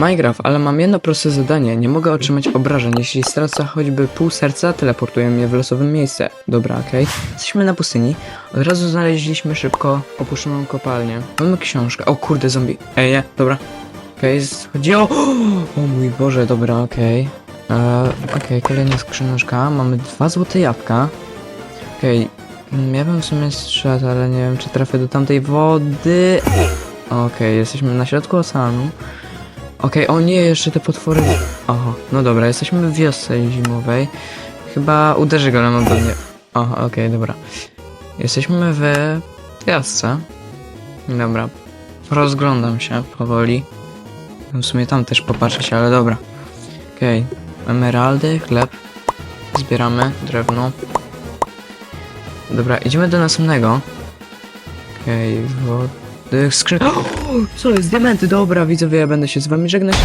Minecraft, ale mam jedno proste zadanie. Nie mogę otrzymać obrażeń. Jeśli stracę choćby pół serca, teleportuje mnie w losowym miejsce. Dobra, okej. Jesteśmy na pustyni. Od razu znaleźliśmy szybko opuszczoną kopalnię. Mamy książkę. O kurde, zombie. Ej, nie, dobra. Okej, okay, chodzi o... O mój Boże, dobra, okej. Eee, Okej, kolejna skrzyneczka. Mamy dwa złote jabłka. Okej, mm, ja bym w sumie strzedł, ale nie wiem, czy trafię do tamtej wody. Okej, jesteśmy na środku oceanu. Okej, o nie, jeszcze te potwory. Oho, no dobra, jesteśmy w wiosce zimowej. Chyba uderzy golem ogólnie. Oho, okej, dobra. Jesteśmy w wiosce. Dobra. Rozglądam się powoli. W sumie tam też popatrzeć, ale dobra. Okej. Emeraldy, chleb. Zbieramy drewno. Dobra, idziemy do następnego. Okej, wody, skrzyn... Co jest? Diamenty, dobra, widzowie, ja będę się z wami żegnać.